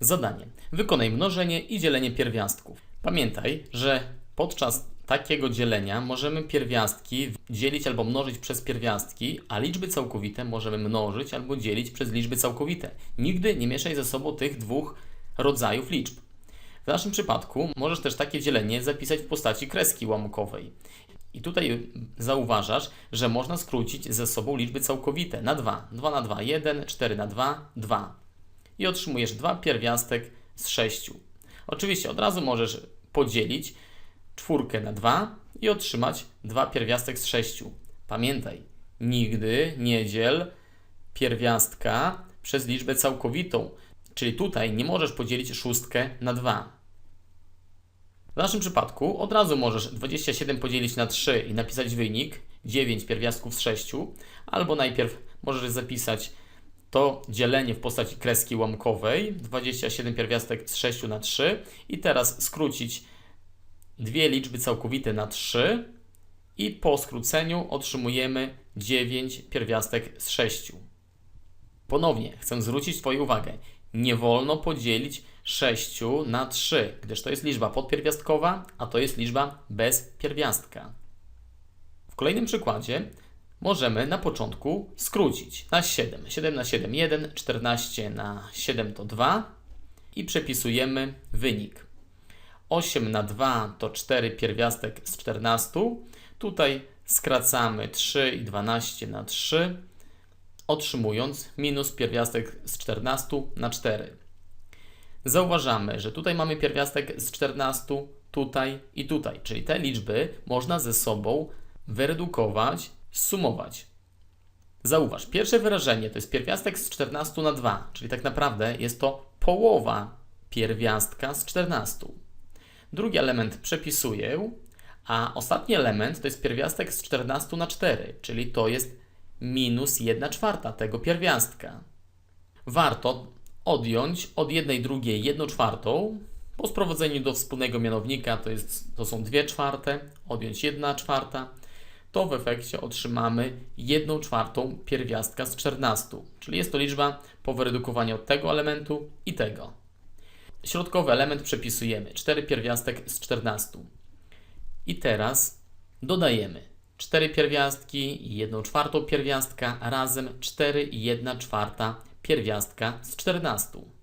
Zadanie. Wykonaj mnożenie i dzielenie pierwiastków. Pamiętaj, że podczas takiego dzielenia możemy pierwiastki dzielić albo mnożyć przez pierwiastki, a liczby całkowite możemy mnożyć albo dzielić przez liczby całkowite. Nigdy nie mieszaj ze sobą tych dwóch rodzajów liczb. W naszym przypadku możesz też takie dzielenie zapisać w postaci kreski ułamkowej. I tutaj zauważasz, że można skrócić ze sobą liczby całkowite na 2. 2 na 2, 1, 4 na 2, 2. I otrzymujesz 2 pierwiastek z 6. Oczywiście od razu możesz podzielić czwórkę na 2 i otrzymać 2 pierwiastek z 6. Pamiętaj, nigdy nie dziel pierwiastka przez liczbę całkowitą, czyli tutaj nie możesz podzielić szóstkę na 2. W naszym przypadku od razu możesz 27 podzielić na 3 i napisać wynik 9 pierwiastków z 6, albo najpierw możesz zapisać to dzielenie w postaci kreski łamkowej 27 pierwiastek z 6 na 3 i teraz skrócić dwie liczby całkowite na 3 i po skróceniu otrzymujemy 9 pierwiastek z 6. Ponownie chcę zwrócić Twoją uwagę. Nie wolno podzielić 6 na 3, gdyż to jest liczba podpierwiastkowa, a to jest liczba bez pierwiastka. W kolejnym przykładzie możemy na początku skrócić na 7. 7 na 7 1, 14 na 7 to 2 i przepisujemy wynik. 8 na 2 to 4 pierwiastek z 14. Tutaj skracamy 3 i 12 na 3, otrzymując minus pierwiastek z 14 na 4. Zauważamy, że tutaj mamy pierwiastek z 14, tutaj i tutaj, czyli te liczby można ze sobą wyredukować, sumować. Zauważ, pierwsze wyrażenie to jest pierwiastek z 14 na 2, czyli tak naprawdę jest to połowa pierwiastka z 14. Drugi element przepisuję, a ostatni element to jest pierwiastek z 14 na 4, czyli to jest minus 1 czwarta tego pierwiastka. Warto odjąć od jednej drugiej 1 czwartą. Po sprowadzeniu do wspólnego mianownika to, jest, to są 2 czwarte, odjąć 1 czwarta. To w efekcie otrzymamy 1 czwartą pierwiastka z 14, czyli jest to liczba po wyredukowaniu tego elementu i tego. Środkowy element przepisujemy 4 pierwiastek z 14. I teraz dodajemy 4 pierwiastki i 1 czwartą pierwiastka, razem 4 i 1 czwarta pierwiastka z 14.